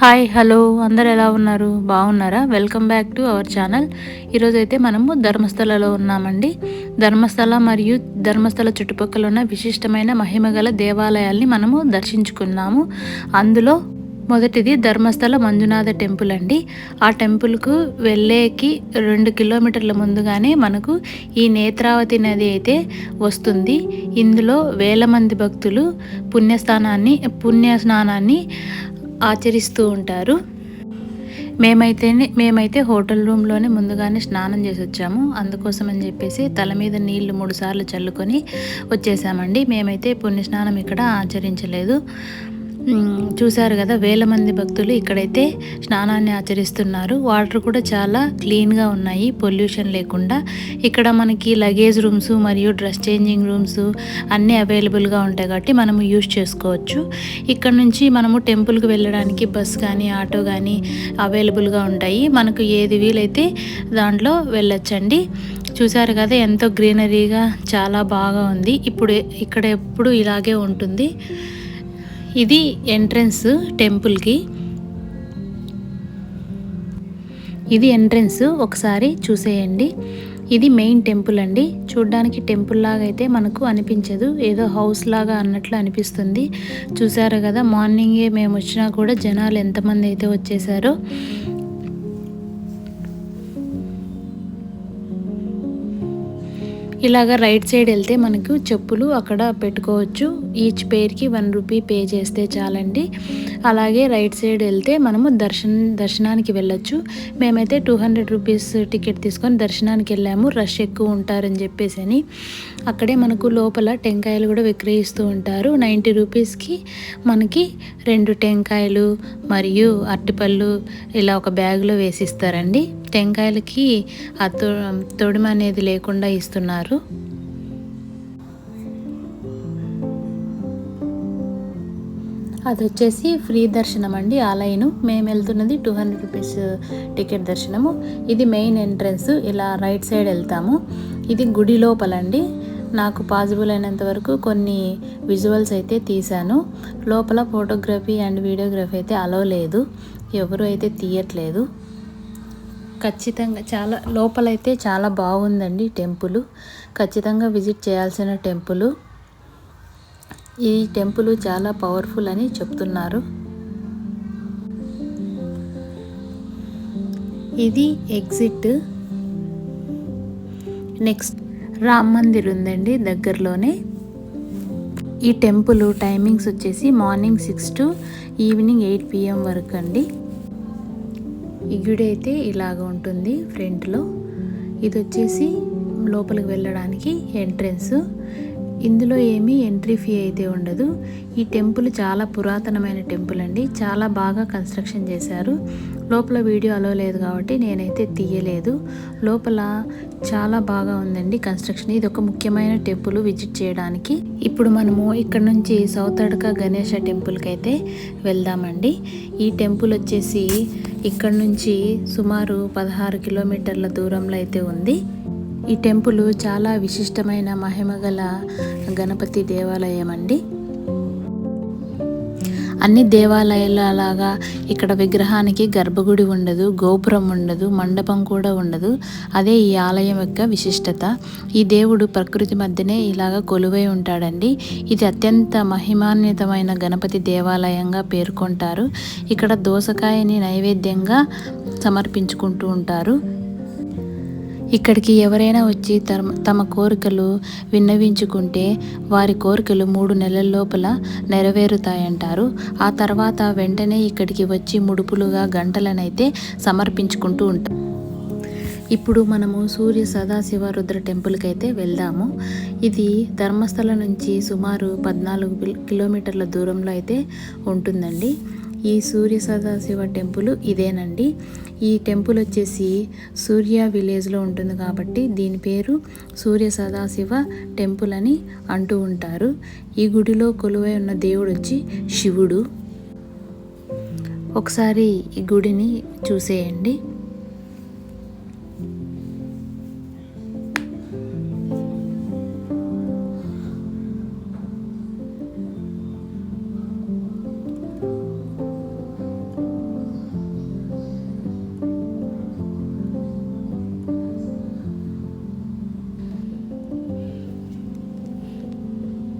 Hi hello అందరు ఎలా ఉన్నారు? బాగున్నారా? Welcome back to our channel ఈరోజు అయితే మనము ధర్మస్థలలో ఉన్నామండి. ధర్మస్థల మరియు ధర్మస్థల చుట్టుపక్కల ఉన్న విశిష్టమైన మహిమగల దేవాలయాల్ని మనము దర్శించుకున్నాము. అందులో మొదటిది ధర్మస్థల మంజునాథ టెంపుల్ అండి. ఆ టెంపుల్కు వెళ్ళేకి రెండు కిలోమీటర్ల ముందుగానే మనకు ఈ నేత్రావతి నది అయితే వస్తుంది. ఇందులో వేల మంది భక్తులు పుణ్యస్థానాన్ని పుణ్య స్నానాన్ని ఆచరిస్తూ ఉంటారు. మేమైతే మేమైతే హోటల్ రూమ్లోనే ముందుగానే స్నానం చేసి వచ్చాము. అందుకోసం అని చెప్పేసి తల మీద నీళ్ళు మూడు సార్లు చల్లుకొని వచ్చేసామండి. మేమైతే పుణ్యస్నానం ఇక్కడ ఆచరించలేదు. చూశారు కదా వేల మంది భక్తులు ఇక్కడైతే స్నానాన్ని ఆచరిస్తున్నారు. వాటర్ కూడా చాలా క్లీన్గా ఉన్నాయి పొల్యూషన్ లేకుండా. ఇక్కడ మనకి లగేజ్ రూమ్స్ మరియు డ్రెస్ చేంజింగ్ రూమ్స్ అన్నీ అవైలబుల్గా ఉంటాయి కాబట్టి మనము యూజ్ చేసుకోవచ్చు. ఇక్కడ నుంచి మనము టెంపుల్కి వెళ్ళడానికి బస్ కానీ ఆటో కానీ అవైలబుల్గా ఉంటాయి. మనకు ఏది వీలైతే దాంట్లో వెళ్ళొచ్చండి. చూసారు కదా ఎంతో గ్రీనరీగా చాలా బాగా ఉంది. ఇప్పుడు ఇక్కడ ఎప్పుడు ఇలాగే ఉంటుంది. ఇది ఎంట్రన్స్ టెంపుల్కి. ఇది ఎంట్రన్స్ ఒకసారి చూసేయండి. ఇది మెయిన్ టెంపుల్ అండి. చూడ్డానికి టెంపుల్ లాగా అయితే మనకు అనిపించదు. ఏదో హౌస్ లాగా అన్నట్లు అనిపిస్తుంది. చూసారు కదా మార్నింగే మేము వచ్చినా కూడా జనాలు ఎంతమంది అయితే వచ్చేసారో ఇలాగ రైట్ సైడ్ వెళ్తే మనకు చెప్పులు అక్కడ పెట్టుకోవచ్చు. ఈచ్ పేర్కి వన్ రూపీ పే చేస్తే చాలండి. అలాగే రైట్ సైడ్ వెళ్తే మనము దర్శన దర్శనానికి వెళ్ళొచ్చు. మేమైతే టూ హండ్రెడ్ రూపీస్ టికెట్ తీసుకొని దర్శనానికి వెళ్ళాము. రష్ ఎక్కువ ఉంటారని చెప్పేసి అని. అక్కడే మనకు లోపల టెంకాయలు కూడా విక్రయిస్తూ ఉంటారు. నైంటీ రూపీస్కి మనకి రెండు టెంకాయలు మరియు అరటిపళ్ళు ఇలా ఒక బ్యాగ్లో వేసిస్తారండి. టెంకాయలకి ఆ తొడిమ అనేది లేకుండా ఇస్తున్నారు. అది వచ్చేసి ఫ్రీ దర్శనం అండి ఆ లైను. మేము వెళ్తున్నది టూ హండ్రెడ్ రూపీస్ టికెట్ దర్శనము. ఇది మెయిన్ ఎంట్రన్స్ ఇలా రైట్ సైడ్ వెళ్తాము ఇది గుడి లోపలండి. నాకు పాసిబుల్ అయినంత వరకు కొన్ని విజువల్స్ అయితే తీశాను. లోపల ఫోటోగ్రఫీ అండ్ వీడియోగ్రఫీ అయితే అలో లేదు. ఎవరు అయితే తీయట్లేదు. ఖచ్చితంగా చాలా లోపలైతే చాలా బాగుందండి టెంపుల్. ఖచ్చితంగా విజిట్ చేయాల్సిన టెంపుల్. ఈ టెంపుల్ చాలా పవర్ఫుల్ అని చెప్తున్నారు. ఇది ఎగ్జిట్. నెక్స్ట్ రామ్ మందిర్ ఉందండి దగ్గరలోనే. ఈ టెంపుల్ టైమింగ్స్ వచ్చేసి morning six to evening eight PM వరకు అండి. ఈ గుడి అయితే ఇలాగ ఉంటుంది ఫ్రంట్లో. ఇది వచ్చేసి లోపలికి వెళ్ళడానికి ఎంట్రెన్స్. ఇందులో ఏమీ ఎంట్రీ ఫీ అయితే ఉండదు. ఈ టెంపుల్ చాలా పురాతనమైన టెంపుల్ అండి. చాలా బాగా కన్స్ట్రక్షన్ చేశారు. లోపల వీడియో అలో లేదు కాబట్టి నేనైతే తీయలేదు. లోపల చాలా బాగా ఉందండి కన్స్ట్రక్షన్. ఇది ఒక ముఖ్యమైన టెంపుల్ విజిట్ చేయడానికి. ఇప్పుడు మనము ఇక్కడ నుంచి సౌత్ అడక గణేష టెంపుల్కి అయితే వెళ్దామండి. ఈ టెంపుల్ వచ్చేసి ఇక్కడ నుంచి సుమారు పదహారు కిలోమీటర్ల దూరంలో అయితే ఉంది. ఈ టెంపుల్ చాలా విశిష్టమైన మహిమగల గణపతి దేవాలయం అండి అన్ని దేవాలయాలలాగా ఇక్కడ విగ్రహానికి గర్భగుడి ఉండదు గోపురం ఉండదు మండపం కూడా ఉండదు. అదే ఈ ఆలయం యొక్క విశిష్టత. ఈ దేవుడు ప్రకృతి మధ్యనే ఇలాగ కొలువై ఉంటాడండి. ఇది అత్యంత మహిమాన్వితమైన గణపతి దేవాలయంగా పేర్కొంటారు. ఇక్కడ దోసకాయని నైవేద్యంగా సమర్పించుకుంటూ ఉంటారు. ఇక్కడికి ఎవరైనా వచ్చి తమ తమ కోరికలు విన్నవించుకుంటే వారి కోరికలు మూడు నెలల లోపల నెరవేరుతాయంటారు. ఆ తర్వాత వెంటనే ఇక్కడికి వచ్చి ముడుపులుగా గంటలనైతే సమర్పించుకుంటూ ఉంటారు. ఇప్పుడు మనము సూర్య సదాశివ రుద్ర టెంపుల్కి అయితే వెళ్దాము. ఇది ధర్మస్థల నుంచి సుమారు పద్నాలుగు కిలోమీటర్ల దూరంలో అయితే ఉంటుందండి. ఈ సూర్య సదాశివ టెంపుల్ ఇదేనండి. ఈ టెంపుల్ వచ్చేసి సూర్య విలేజ్లో ఉంటుంది కాబట్టి దీని పేరు సూర్య సదాశివ టెంపుల్ అని అంటూ ఉంటారు. ఈ గుడిలో కొలువై ఉన్న దేవుడు వచ్చి శివుడు. ఒకసారి ఈ గుడిని చూసేయండి.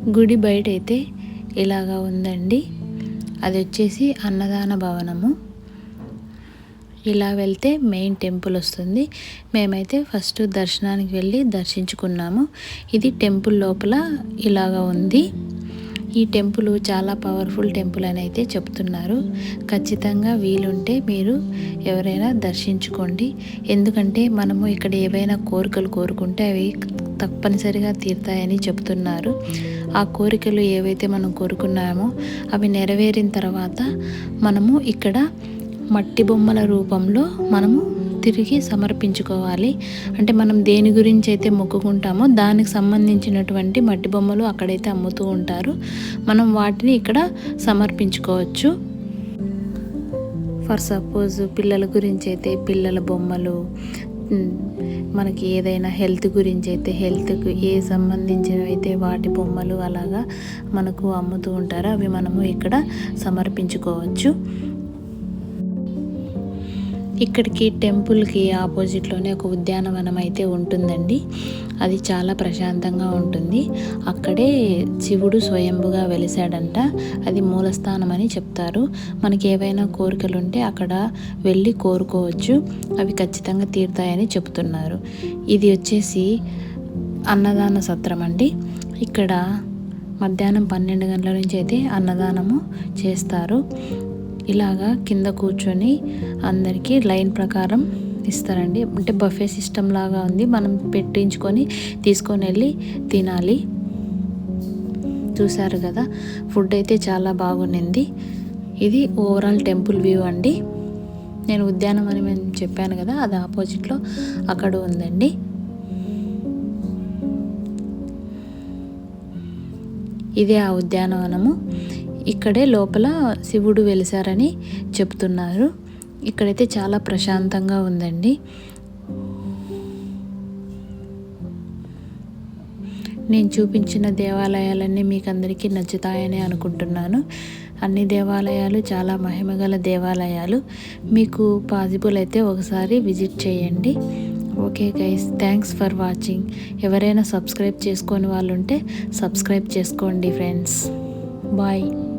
గుడి బయట అయితే ఇలాగా ఉందండి. అది వచ్చేసి అన్నదాన భవనము. ఇలా వెళ్తే మెయిన్ టెంపుల్ వస్తుంది. మేమైతే ఫస్ట్ దర్శనానికి వెళ్ళి దర్శించుకున్నాము. ఇది టెంపుల్ లోపల ఇలాగా ఉంది. ఈ టెంపుల్ చాలా పవర్ఫుల్ టెంపుల్ అని అయితే చెప్తున్నారు. ఖచ్చితంగా వీలుంటే మీరు ఎవరైనా దర్శించుకోండి. ఎందుకంటే మనము ఇక్కడ ఏవైనా కోరికలు కోరుకుంటే అవి తప్పనిసరిగా తీరుతాయని చెబుతున్నారు. ఆ కోరికలు ఏవైతే మనం కోరుకున్నామో అవి నెరవేరిన తర్వాత మనము ఇక్కడ మట్టి బొమ్మల రూపంలో మనము తిరిగి సమర్పించుకోవాలి. అంటే మనం దేని గురించి అయితే మొక్కుకుంటామో దానికి సంబంధించినటువంటి మట్టి బొమ్మలు అక్కడైతే అమ్ముతూ ఉంటారు. మనం వాటిని ఇక్కడ సమర్పించుకోవచ్చు. ఫర్ సపోజ్ పిల్లల గురించి అయితే పిల్లల బొమ్మలు మనకి ఏదైనా హెల్త్ గురించి అయితే హెల్త్కు ఏ సంబంధించినవైతే అయితే వాటి బొమ్మలు అలాగా మనకు అమ్ముతూ ఉంటారో అవి మనము ఇక్కడ సమర్పించుకోవచ్చు. ఇక్కడికి టెంపుల్కి ఆపోజిట్లోనే ఒక ఉద్యానవనం అయితే ఉంటుందండి. అది చాలా ప్రశాంతంగా ఉంటుంది. అక్కడే శివుడు స్వయంభుగా వెలిసాడంట అది మూలస్థానం అని చెప్తారు. మనకి ఏవైనా కోరికలు ఉంటే అక్కడ వెళ్ళి కోరుకోవచ్చు. అవి ఖచ్చితంగా తీరుతాయని చెప్తున్నారు. ఇది వచ్చేసి అన్నదాన సత్రం అండి ఇక్కడ మధ్యాహ్నం పన్నెండు గంటల నుంచి అయితే అన్నదానము చేస్తారు. ఇలాగా కింద కూర్చొని అందరికీ లైన్ ప్రకారం ఇస్తారండి. అంటే బఫే సిస్టమ్ లాగా ఉంది. మనం పెట్టించుకొని తీసుకొని వెళ్ళి తినాలి. చూసారు కదా? ఫుడ్ అయితే చాలా బాగుండింది. ఇది ఓవరాల్ టెంపుల్ వ్యూ అండి. నేను ఉద్యానవనం అని చెప్పాను కదా? అది ఆపోజిట్లో అక్కడ ఉందండి. ఇదే ఆ ఉద్యానవనము. ఇక్కడే లోపల శివుడు వెలిసారని చెప్తున్నారు. ఇక్కడైతే చాలా ప్రశాంతంగా ఉందండి. నేను చూపించిన దేవాలయాలన్నీ మీకు అందరికీ నచ్చుతాయని అనుకుంటున్నాను. అన్ని దేవాలయాలు చాలా మహిమగల దేవాలయాలు. మీకు పాసిబుల్ అయితే ఒకసారి విజిట్ చేయండి. Okay guys thanks for watching. ఎవరైనా సబ్స్క్రైబ్ చేసుకొని వాళ్ళు ఉంటే సబ్స్క్రైబ్ చేసుకోండి ఫ్రెండ్స్. బాయ్.